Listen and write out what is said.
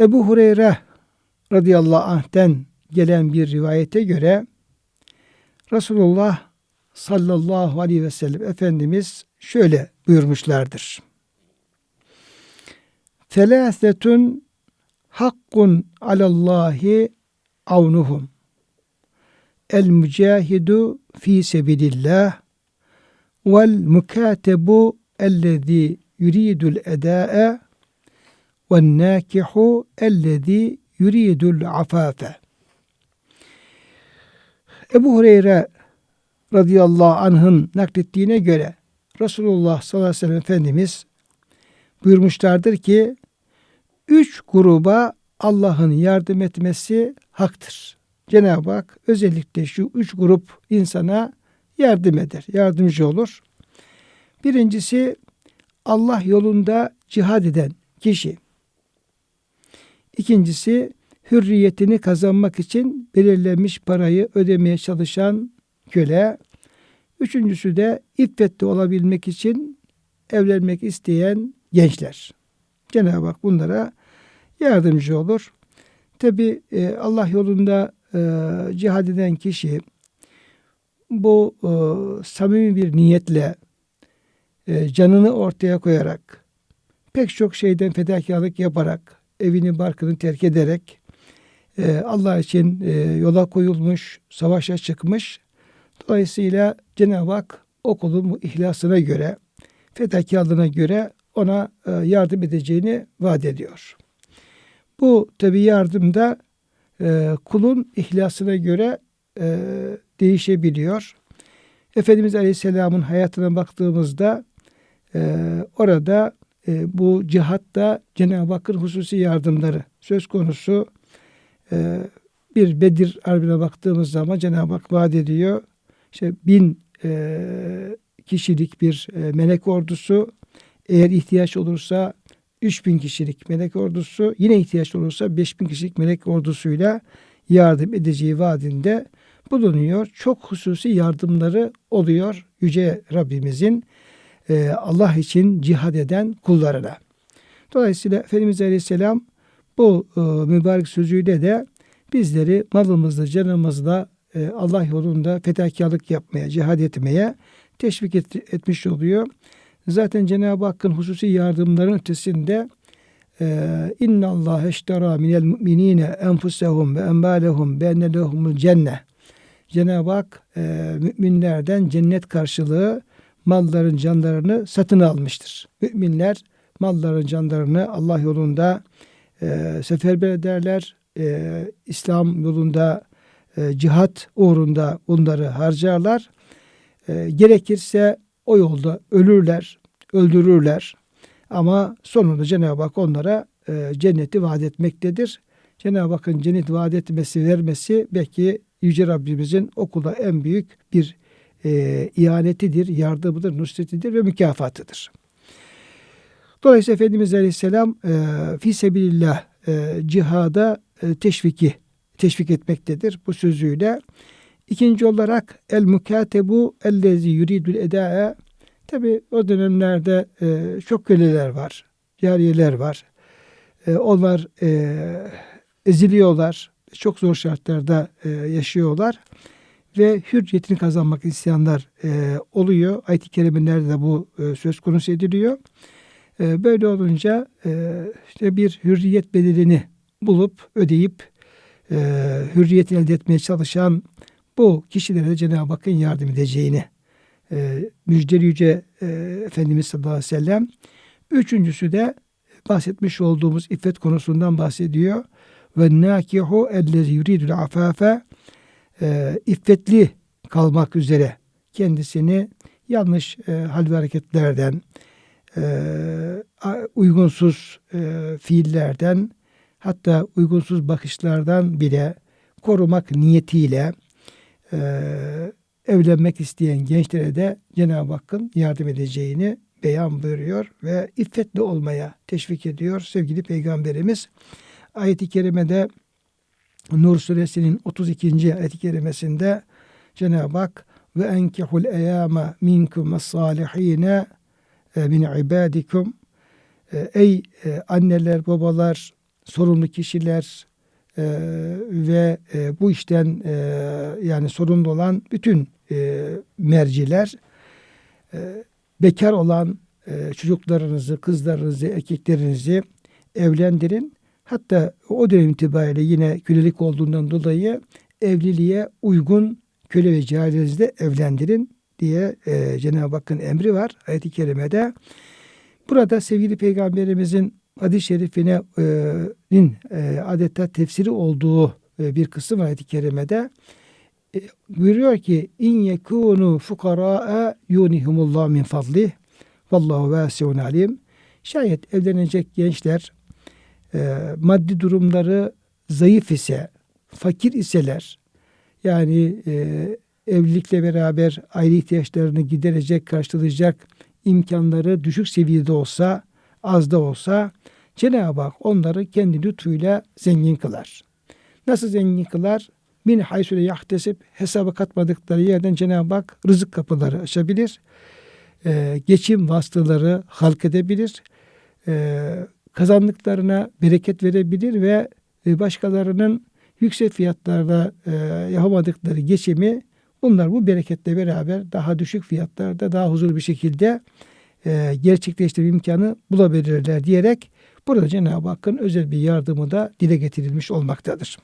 Ebu Hureyre radıyallahu anh'ten gelen bir rivayete göre Resulullah sallallahu aleyhi ve sellem Efendimiz şöyle buyurmuşlardır. Felâsetun hakkun alallahi avnuhum. El mücahidu fi sebilillah vel mukatebu ellezî yuridul edâe nâkihu ellezî yuridul afâfe. Ebu Hureyre radıyallahu anh'ın naklettiğine göre Resulullah sallallahu aleyhi ve sellem Efendimiz buyurmuşlardır ki üç gruba Allah'ın yardım etmesi haktır. Cenab-ı Hak özellikle şu üç grup insana yardım eder, yardımcı olur. Birincisi Allah yolunda cihad eden kişi. İkincisi hürriyetini kazanmak için belirlenmiş parayı ödemeye çalışan köle. Üçüncüsü de iffetli olabilmek için evlenmek isteyen gençler. Cenab-ı Hak bunlara yardımcı olur. Tabi e, Allah yolunda e, cihad eden kişi bu e, samimi bir niyetle e, canını ortaya koyarak pek çok şeyden fedakarlık yaparak evini barkını terk ederek e, Allah için e, yola koyulmuş, savaşa çıkmış. Dolayısıyla Cenab-ı Hak o kulun ihlasına göre, fedakarlığına göre ona e, yardım edeceğini vaat ediyor. Bu tabi yardımda e, kulun ihlasına göre e, değişebiliyor. Efendimiz Aleyhisselam'ın hayatına baktığımızda e, orada e, bu cihatta Cenab-ı Hakk'ın hususi yardımları söz konusu. E, bir Bedir Harbi'ne baktığımız zaman Cenab-ı Hak vaat ediyor. İşte bin e, kişilik bir e, melek ordusu eğer ihtiyaç olursa 3000 kişilik melek ordusu yine ihtiyaç olursa 5000 kişilik melek ordusuyla yardım edeceği vaadinde bulunuyor. Çok hususi yardımları oluyor Yüce Rabbimizin e, Allah için cihad eden kullarına. Dolayısıyla Efendimiz Aleyhisselam bu e, mübarek sözüyle de bizleri malımızla, canımızla e, Allah yolunda fedakarlık yapmaya, cihad etmeye teşvik et, etmiş oluyor. Zaten Cenab-ı Hakk'ın hususi yardımların ötesinde Allah eştera minel mu'minine enfusehum ve embalehum benne lehumul cenne. Cenab-ı Hak e, müminlerden cennet karşılığı malların canlarını satın almıştır. Müminler malların canlarını Allah yolunda e, seferber ederler. E, İslam yolunda e, cihat uğrunda bunları harcarlar. E, gerekirse o yolda ölürler, öldürürler. Ama sonunda Cenab-ı Hak onlara e, cenneti vaat etmektedir. Cenab-ı Hakk'ın cennet vaat etmesi, vermesi belki Yüce Rabbimizin okula en büyük bir e, ihanetidir, yardımıdır, nusretidir ve mükafatıdır. Dolayısıyla Efendimiz Aleyhisselam e, fi sebilillah e, cihada e, teşviki teşvik etmektedir bu sözüyle. İkinci olarak el mukatebu ellezi yuridul edae tabi o dönemlerde e, çok köleler var, cariyeler var. E, onlar e, eziliyorlar, çok zor şartlarda e, yaşıyorlar ve hürriyetini kazanmak isteyenler e, oluyor. Ayet-i kerimelerde de bu e, söz konusu ediliyor. E, böyle olunca e, işte bir hürriyet bedelini bulup ödeyip e, hürriyet elde etmeye çalışan bu kişilere Cenab-ı Hakk'ın yardım edeceğini e, müjdeli yüce e, Efendimiz sallallahu aleyhi ve sellem. Üçüncüsü de bahsetmiş olduğumuz iffet konusundan bahsediyor. Ve nakihu ellezi yuridul afafe e, iffetli kalmak üzere kendisini yanlış e, hal ve hareketlerden, e, uygunsuz e, fiillerden, hatta uygunsuz bakışlardan bile korumak niyetiyle e, evlenmek isteyen gençlere de Cenab-ı Hakk'ın yardım edeceğini beyan buyuruyor ve iffetli olmaya teşvik ediyor sevgili Peygamberimiz. Ayet-i Kerime'de Nur suresinin 32. ayet-i kerimesinde Cenab-ı Hak ve enkihul eyama minkum salihine min ibadikum ey anneler babalar sorumlu kişiler e, ve e, bu işten e, yani sorumlu olan bütün e, merciler e, bekar olan e, çocuklarınızı, kızlarınızı, erkeklerinizi evlendirin. Hatta o dönem itibariyle yine kölelik olduğundan dolayı evliliğe uygun köle ve cariyenizi de evlendirin diye e, Cenab-ı Hakk'ın emri var ayet-i kerimede. Burada sevgili peygamberimizin hadis-i şerifinin e, adeta tefsiri olduğu e, bir kısım ayet-i kerimede e, buyuruyor ki in yekunu fukaraa yunihumullah min fadlih vallahu vasiun alim. Şayet evlenecek gençler e, maddi durumları zayıf ise, fakir iseler yani e, evlilikle beraber aile ihtiyaçlarını giderecek, karşılayacak imkanları düşük seviyede olsa, az da olsa Cenab-ı Hak onları kendi lütfuyla zengin kılar. Nasıl zengin kılar? Min haysule yahtesip hesaba katmadıkları yerden Cenab-ı Hak rızık kapıları açabilir. Ee, geçim vasıtaları halk edebilir. Ee, kazandıklarına bereket verebilir ve e, başkalarının yüksek fiyatlarla e, yapamadıkları geçimi bunlar bu bereketle beraber daha düşük fiyatlarda daha huzurlu bir şekilde e, gerçekleştirme imkanı bulabilirler diyerek burada Cenab-ı Hakk'ın özel bir yardımı da dile getirilmiş olmaktadır.